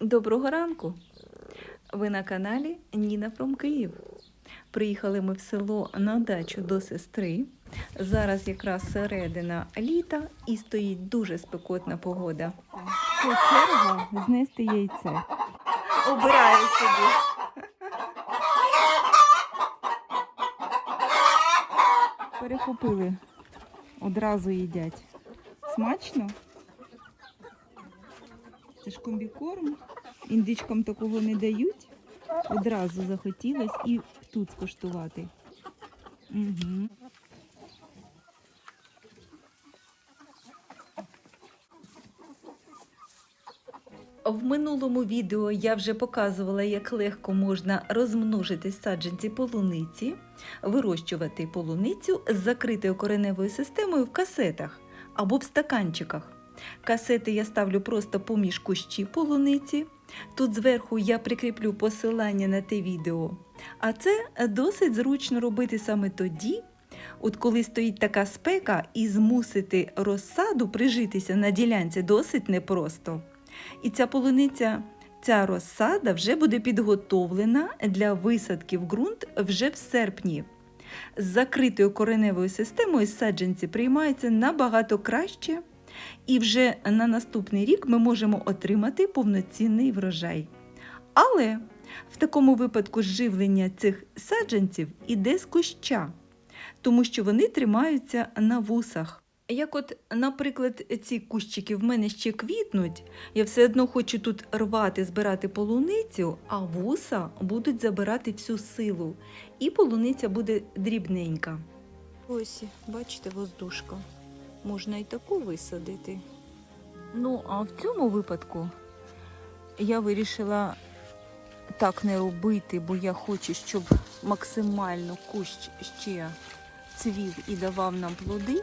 Доброго ранку! Ви на каналі Ніна Пром Київ. Приїхали ми в село на дачу до сестри. Зараз якраз середина літа і стоїть дуже спекотна погода. Це черга знести яйце. Обираю собі. Перехопили, одразу їдять. Смачно? Це ж комбікорм. Індичкам такого не дають. Одразу захотілось і тут скуштувати. Угу. В минулому відео я вже показувала, як легко можна розмножити саджанці полуниці, вирощувати полуницю з закритою кореневою системою в касетах або в стаканчиках. Касети я ставлю просто поміж кущі полуниці. Тут зверху я прикріплю посилання на те відео. А це досить зручно робити саме тоді, от коли стоїть така спека, і змусити розсаду прижитися на ділянці досить непросто. І ця полуниця, ця розсада вже буде підготовлена для висадки в ґрунт вже в серпні. З закритою кореневою системою саджанці приймаються набагато краще, і вже на наступний рік ми можемо отримати повноцінний врожай. Але в такому випадку живлення цих саджанців іде з куща, тому що вони тримаються на вусах. Як от, наприклад, ці кущики в мене ще квітнуть, я все одно хочу тут рвати, збирати полуницю, а вуса будуть забирати всю силу, і полуниця буде дрібненька. Ось, бачите, воздушка. Можна і таку висадити. Ну, а в цьому випадку я вирішила так не робити, бо я хочу, щоб максимально кущ ще цвів і давав нам плоди.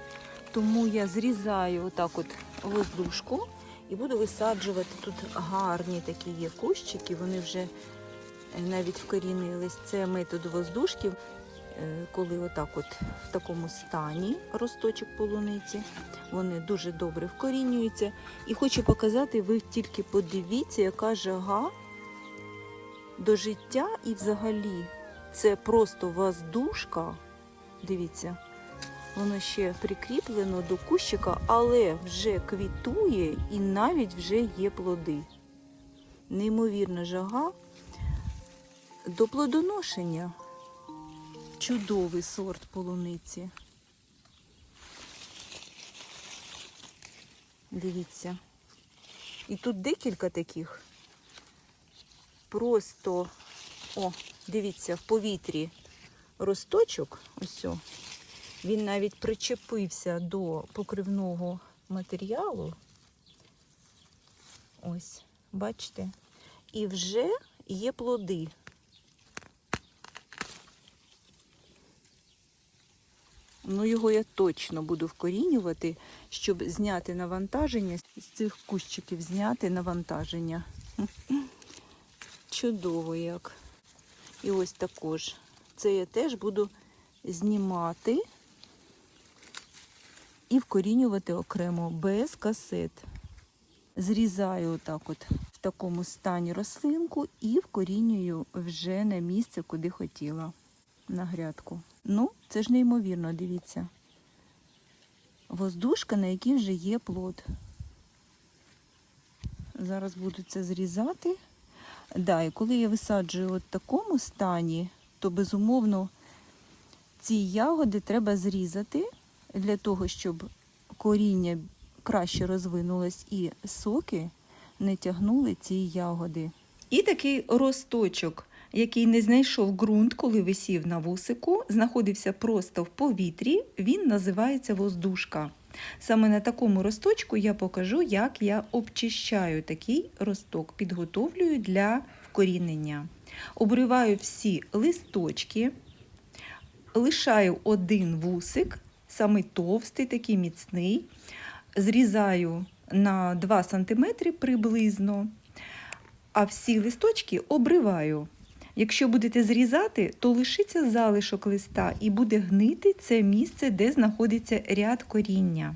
Тому я зрізаю отак от воздушку і буду висаджувати. Тут гарні такі є кущики, вони вже е, навіть вкорінились. Це метод воздушків, коли отак от в такому стані росточок полуниці. Вони дуже добре вкорінюються. І хочу показати, ви тільки подивіться, яка жага до життя і взагалі це просто воздушка. Дивіться. Воно ще прикріплено до кущика, але вже квітує і навіть вже є плоди. Неймовірна жага до плодоношення. Чудовий сорт полуниці. Дивіться. І тут декілька таких. Просто, о, дивіться, в повітрі росточок. Ось. Він навіть причепився до покривного матеріалу. Ось, бачите? І вже є плоди. Ну, його я точно буду вкорінювати, щоб зняти навантаження, з цих кущиків зняти навантаження. Чудово як. І ось також. Це я теж буду знімати і вкорінювати окремо без касет. Зрізаю отак от в такому стані рослинку і вкорінюю вже на місце, куди хотіла, на грядку. Ну, це ж неймовірно, дивіться. Воздушка, на якій вже є плод. Зараз буду це зрізати. Да, і коли я висаджую в такому стані, то безумовно ці ягоди треба зрізати для того, щоб коріння краще розвинулось і соки не тягнули ці ягоди. І такий росточок, який не знайшов ґрунт, коли висів на вусику, знаходився просто в повітрі, він називається воздушка. Саме на такому росточку я покажу, як я обчищаю такий росток, підготовлюю для вкорінення. Обриваю всі листочки, лишаю один вусик, самий товстий, такий міцний, зрізаю на 2 см приблизно, а всі листочки обриваю. Якщо будете зрізати, то лишиться залишок листа і буде гнити це місце, де знаходиться ряд коріння.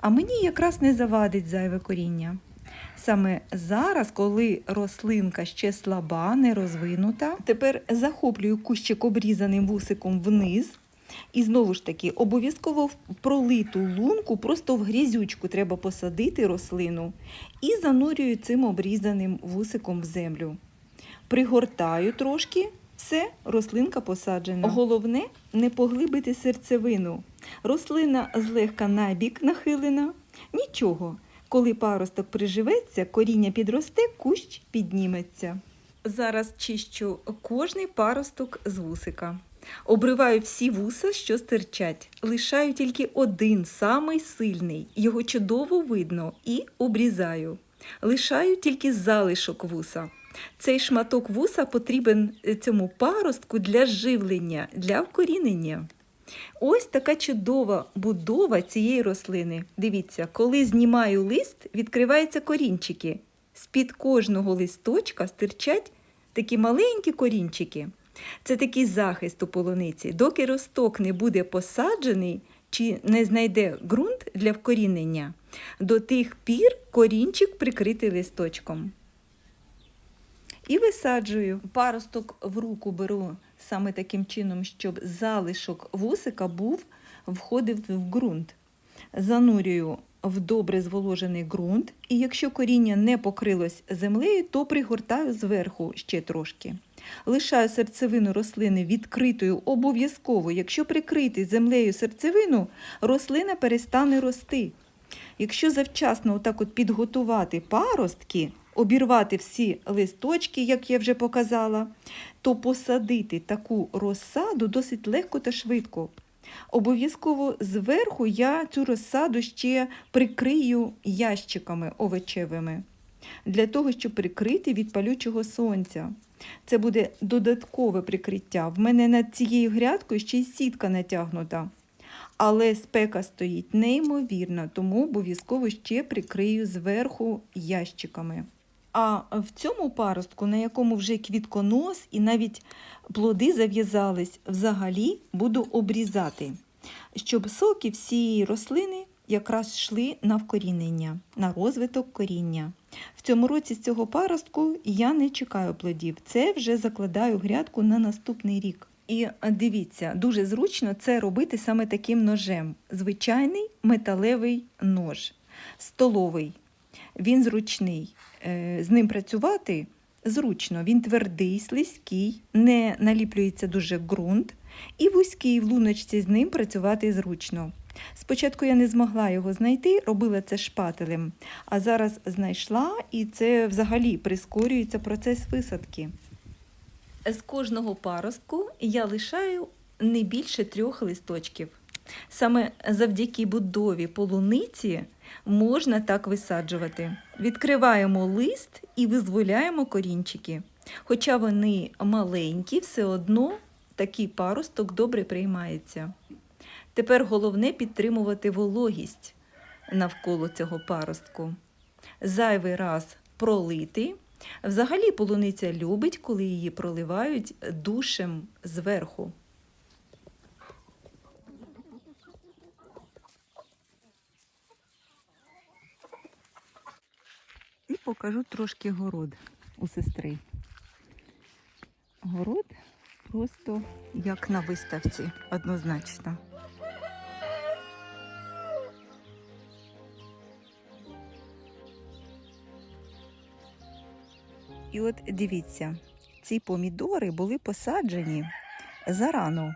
А мені якраз не завадить зайве коріння. Саме зараз, коли рослинка ще слаба, не розвинута, тепер захоплюю кущик обрізаним вусиком вниз. І знову ж таки, обов'язково в пролиту лунку, просто в грізючку треба посадити рослину і занурюю цим обрізаним вусиком в землю. Пригортаю трошки, все, рослинка посаджена. Головне не поглибити серцевину. Рослина злегка набік нахилена. Нічого. Коли паросток приживеться, коріння підросте, кущ підніметься. Зараз чищу кожний паросток з вусика. Обриваю всі вуса, що стирчать. Лишаю тільки один, самий сильний. Його чудово видно і обрізаю. Лишаю тільки залишок вуса. Цей шматок вуса потрібен е, цьому паростку для живлення, для вкорінення. Ось така чудова будова цієї рослини. Дивіться, коли знімаю лист, відкриваються корінчики. З-під кожного листочка стирчать такі маленькі корінчики. Це такий захист у полуниці. Доки росток не буде посаджений чи не знайде ґрунт для вкорінення, до тих пір корінчик прикритий листочком. І висаджую. Паросток в руку беру саме таким чином, щоб залишок вусика був входив в ґрунт. Занурюю в добре зволожений ґрунт, і якщо коріння не покрилось землею, то пригортаю зверху ще трошки. Лишаю серцевину рослини відкритою обов'язково. Якщо прикрити землею серцевину, рослина перестане рости. Якщо завчасно отак от підготувати паростки, обірвати всі листочки, як я вже показала, то посадити таку розсаду досить легко та швидко. Обов'язково зверху я цю розсаду ще прикрию ящиками овочевими, для того, щоб прикрити від палючого сонця. Це буде додаткове прикриття. В мене над цією грядкою ще й сітка натягнута. Але спека стоїть неймовірна, тому обов'язково ще прикрию зверху ящиками. А в цьому паростку, на якому вже квітконос і навіть плоди зав'язались, взагалі буду обрізати, щоб соки всієї рослини якраз йшли на вкорінення, на розвиток коріння. В цьому році з цього паростку я не чекаю плодів, це вже закладаю грядку на наступний рік. І дивіться, дуже зручно це робити саме таким ножем. Звичайний металевий нож, столовий. Він зручний. Е, З ним працювати зручно. Він твердий, слизький, не наліплюється дуже ґрунт, і вузький в луночці з ним працювати зручно. Спочатку я не змогла його знайти, робила це шпателем, а зараз знайшла і це взагалі прискорюється процес висадки. З кожного паростку я лишаю не більше трьох листочків. Саме завдяки будові полуниці можна так висаджувати. Відкриваємо лист і визволяємо корінчики. Хоча вони маленькі, все одно такий паросток добре приймається. Тепер головне підтримувати вологість навколо цього паростку. Зайвий раз пролити. Взагалі полуниця любить, коли її проливають душем зверху. І покажу трошки город у сестри. Город просто як на виставці, однозначно. І от дивіться, ці помідори були посаджені зарано.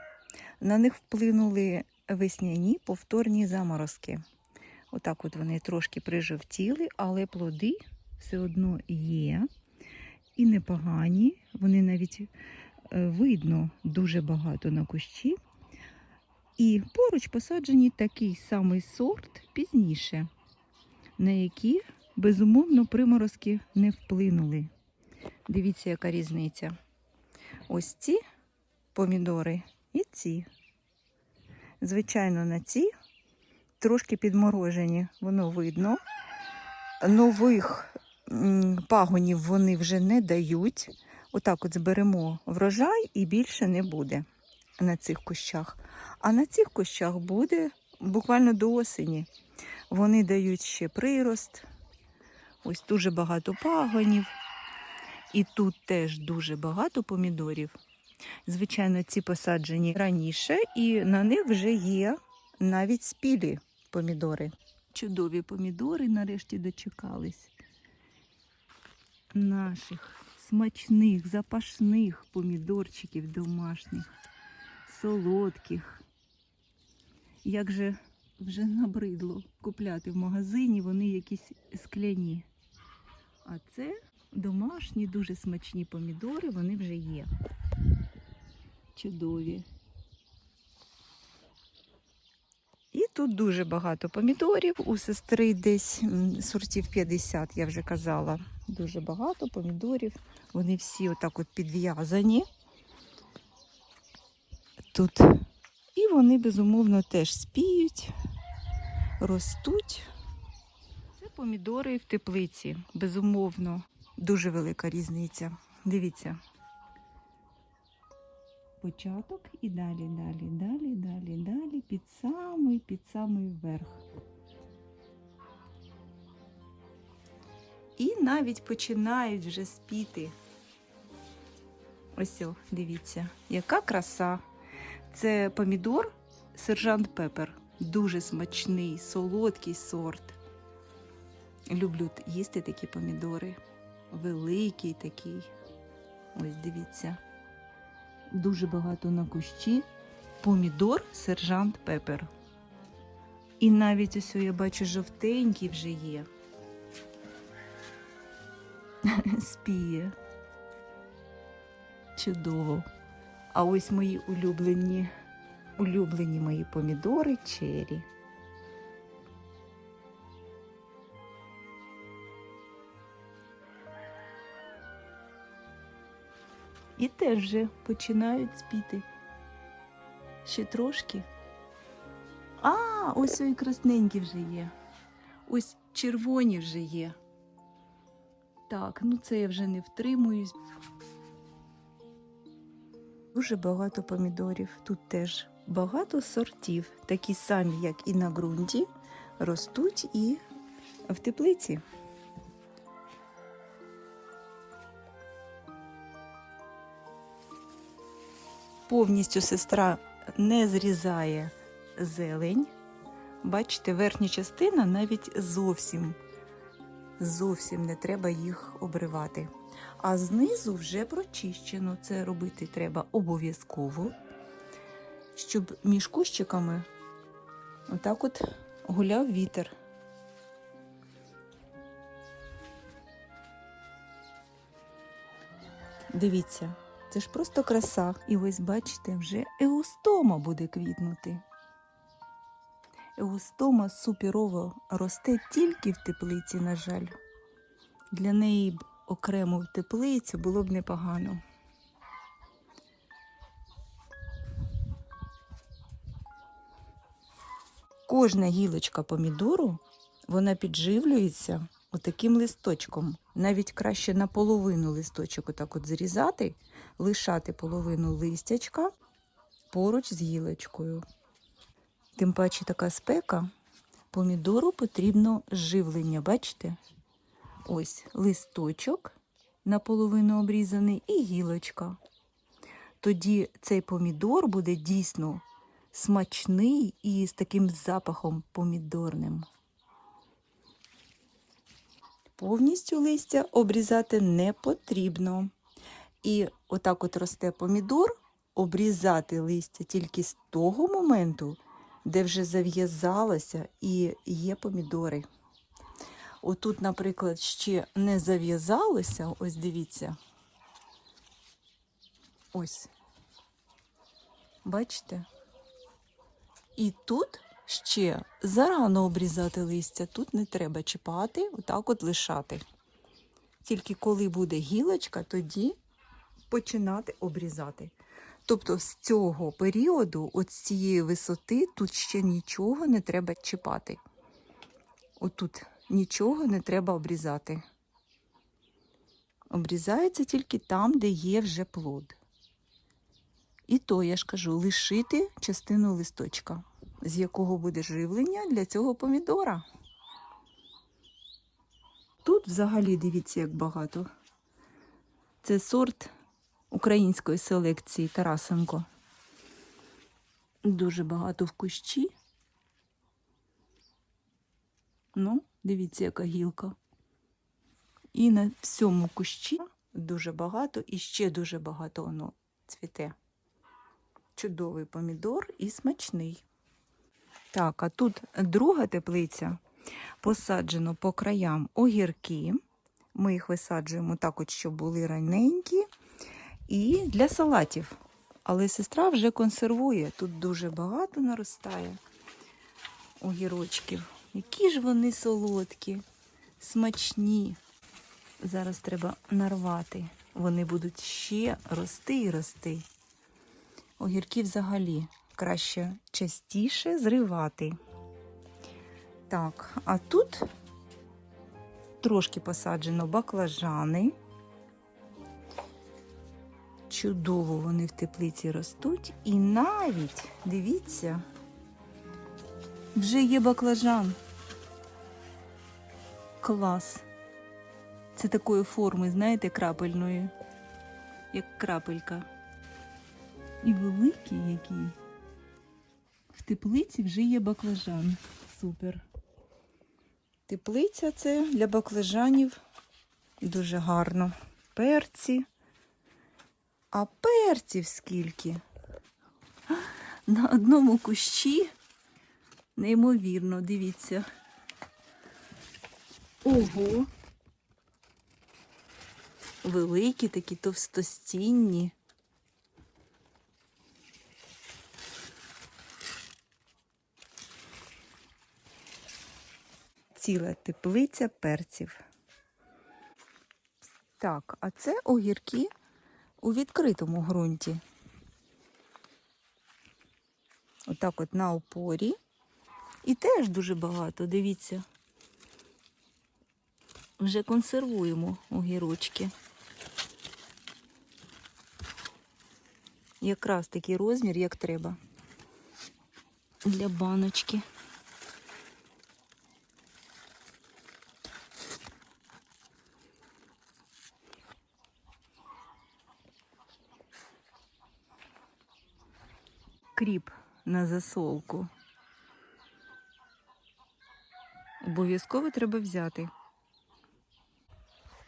На них вплинули весняні повторні заморозки. Отак от вони трошки прижовтіли, але плоди все одно є і непогані. Вони навіть е, видно дуже багато на кущі. І поруч посаджені такий самий сорт пізніше, на які, безумовно, приморозки не вплинули. Дивіться, яка різниця. Ось ці помідори і ці. Звичайно, на ці трошки підморожені, воно видно. Нових пагонів вони вже не дають. Отак от зберемо врожай і більше не буде на цих кущах. А на цих кущах буде буквально до осені. Вони дають ще прирост. Ось дуже багато пагонів. І тут теж дуже багато помідорів. Звичайно, ці посаджені раніше, і на них вже є навіть спілі помідори. Чудові помідори нарешті дочекались. Наших смачних, запашних помідорчиків домашніх, солодких. Як же вже набридло купляти в магазині, вони якісь скляні. А це домашні, дуже смачні помідори, вони вже є. Чудові. І тут дуже багато помідорів. У сестри десь сортів 50, я вже казала. Дуже багато помідорів. Вони всі отак от підв'язані. Тут. І вони, безумовно, теж спіють, ростуть. Це помідори в теплиці. Безумовно, дуже велика різниця. Дивіться. Початок і далі, далі, далі, далі, далі, під самий, під самий верх. І навіть починають вже спіти. Ось, дивіться, яка краса. Це помідор сержант Пепер. Дуже смачний, солодкий сорт. Люблю їсти такі помідори. Великий такий. Ось дивіться. Дуже багато на кущі. Помідор сержант Пепер. І навіть ось я бачу жовтенький вже є. Спіє. Чудово. А ось мої улюблені, улюблені мої помідори чері. І теж вже починають спіти. Ще трошки. А, ось і красненькі вже є. Ось червоні вже є. Так, ну це я вже не втримуюсь. Дуже багато помідорів. Тут теж багато сортів, такі самі, як і на ґрунті, ростуть і в теплиці. Повністю сестра не зрізає зелень. Бачите, верхня частина навіть зовсім, зовсім не треба їх обривати. А знизу вже прочищено. Це робити треба обов'язково, щоб між кущиками отак от гуляв вітер. Дивіться, це ж просто краса. І ось бачите, вже еустома буде квітнути. Еустома суперово росте тільки в теплиці, на жаль. Для неї б окремо в теплицю було б непогано. Кожна гілочка помідору вона підживлюється отаким листочком. Навіть краще наполовину листочок отак от зрізати, лишати половину листячка поруч з гілочкою. Тим паче така спека, помідору потрібно живлення, бачите? Ось листочок наполовину обрізаний і гілочка. Тоді цей помідор буде дійсно смачний і з таким запахом помідорним. Повністю листя обрізати не потрібно. І отак от росте помідор, обрізати листя тільки з того моменту, де вже зав'язалося і є помідори. Отут, наприклад, ще не зав'язалося, ось дивіться. Ось. Бачите? І тут ще зарано обрізати листя, тут не треба чіпати, отак от лишати. Тільки коли буде гілочка, тоді починати обрізати. Тобто з цього періоду, от з цієї висоти, тут ще нічого не треба чіпати. Отут нічого не треба обрізати. Обрізається тільки там, де є вже плод. І то, я ж кажу, лишити частину листочка, з якого буде живлення для цього помідора. Тут взагалі дивіться, як багато. Це сорт української селекції Тарасенко. Дуже багато в кущі. Ну, дивіться, яка гілка. І на всьому кущі дуже багато, і ще дуже багато воно цвіте. Чудовий помідор і смачний. Так, а тут друга теплиця. Посаджено по краям огірки. Ми їх висаджуємо так, от, щоб були раненькі. І для салатів. Але сестра вже консервує. Тут дуже багато наростає огірочків. Які ж вони солодкі, смачні. Зараз треба нарвати. Вони будуть ще рости і рости. Огірки взагалі краще частіше зривати. Так, а тут трошки посаджено баклажани. Чудово вони в теплиці ростуть. І навіть, дивіться, вже є баклажан. Клас. Це такої форми, знаєте, крапельної, як крапелька. І великий який. В теплиці вже є баклажан. Супер. Теплиця це для баклажанів дуже гарно. Перці. А перців скільки? На одному кущі. Неймовірно, дивіться. Ого. Великі такі товстостінні. Ціла теплиця перців. Так, а це огірки у відкритому ґрунті. Отак от на опорі. І теж дуже багато, дивіться. Вже консервуємо огірочки. Якраз такий розмір, як треба для баночки. Кріп на засолку. Обов'язково треба взяти.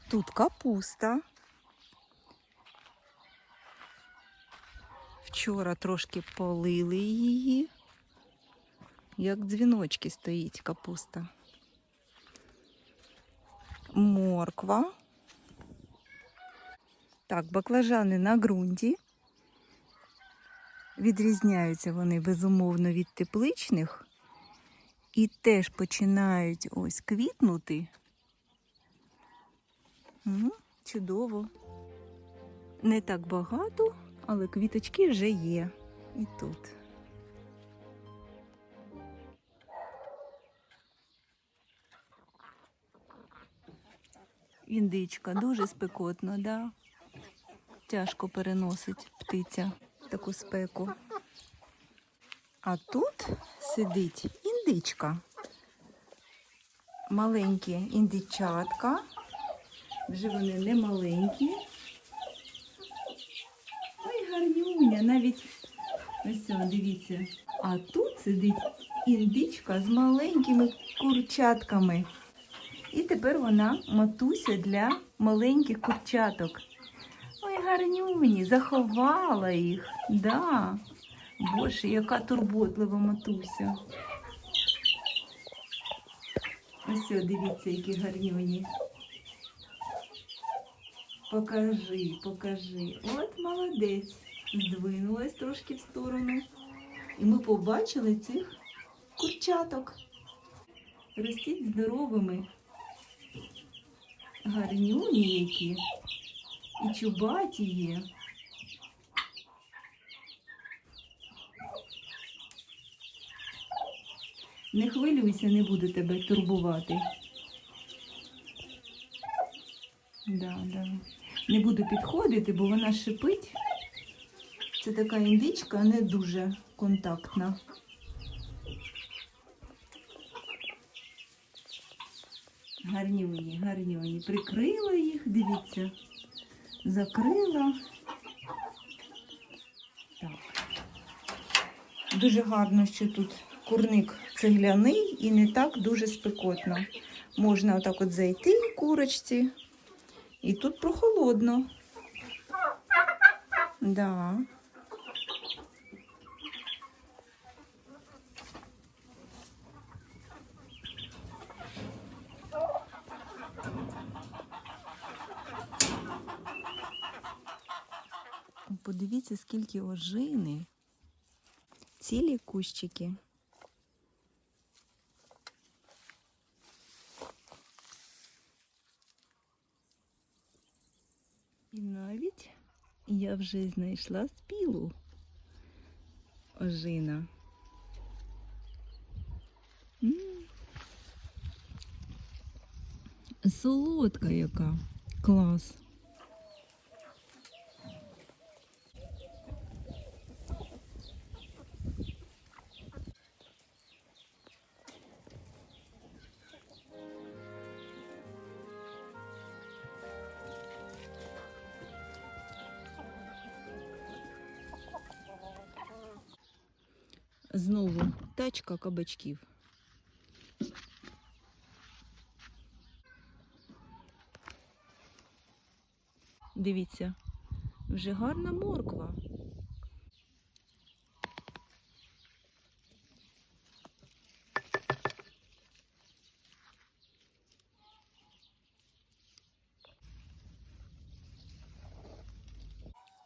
Тут капуста. Вчора трошки полили її. Як дзвіночки стоїть капуста. Морква. Так, баклажани на ґрунті. Відрізняються вони безумовно від тепличних і теж починають ось квітнути. М, Чудово. Не так багато, але квіточки вже є і тут. Індичка дуже спекотно, да? Тяжко переносить птиця таку спеку. А тут сидить індичка. Маленькі індичатка. Вже вони не маленькі. Ой, гарнюня, навіть ось цього, дивіться. А тут сидить індичка з маленькими курчатками. І тепер вона матуся для маленьких курчаток. Ой, гарнюні, заховала їх. Да. Боже, яка турботлива матуся. Ось, дивіться, які гарнюні. Покажи, покажи. От молодець. Здвинулась трошки в сторону. І ми побачили цих курчаток. Ростіть здоровими. Гарнюні які. І чубаті є. Не хвилюйся, не буду тебе турбувати. Да, да. Не буду підходити, бо вона шипить. Це така індичка не дуже контактна. Гарнюні, гарнюні. Прикрила їх, дивіться. Закрила. Так. Дуже гарно, що тут курник цегляний і не так дуже спекотно. Можна отак от зайти курочці, і тут прохолодно. Да. Подивіться, скільки ожини. Цілі кущики. І навіть я вже знайшла спілу ожина. Солодка яка. Клас. Тачка кабачків. Дивіться, вже гарна морква.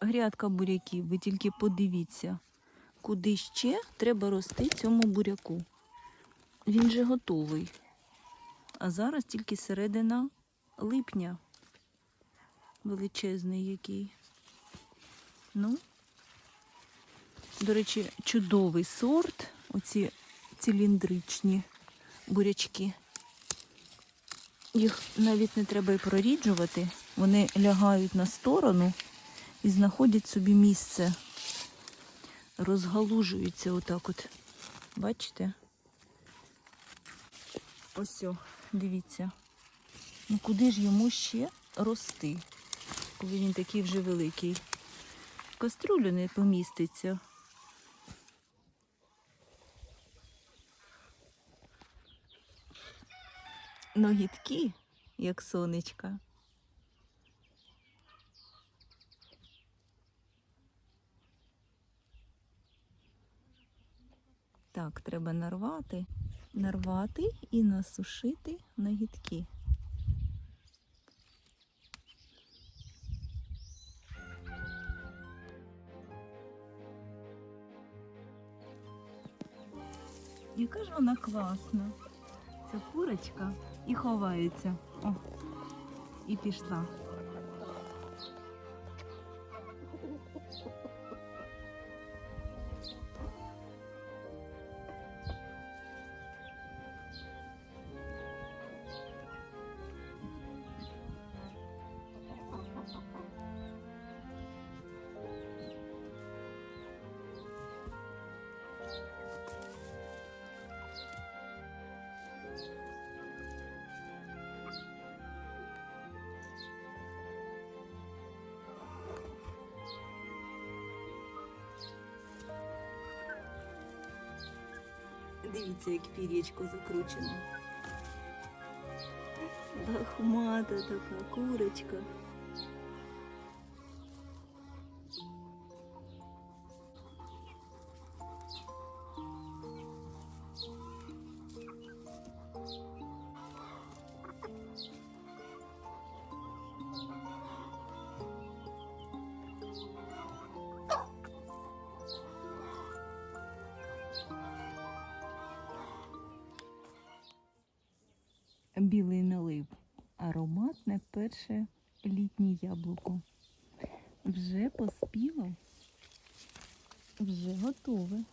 Грядка буряків, ви тільки подивіться куди ще треба рости цьому буряку. Він же готовий. А зараз тільки середина липня. Величезний який. Ну, до речі, чудовий сорт. Оці циліндричні бурячки. Їх навіть не треба і проріджувати. Вони лягають на сторону і знаходять собі місце розгалужується отак от. Бачите? Ось, о, дивіться. Ну куди ж йому ще рости, коли він такий вже великий? В каструлю не поміститься. Ногітки, як сонечка. Так, треба нарвати, нарвати і насушити нагідки. Яка ж вона класна. Ця курочка і ховається. О, і пішла. Дивіться, як пір'ячко закручене. Лохмата така курочка. Перше літнє яблуко. Вже поспіло, вже готове.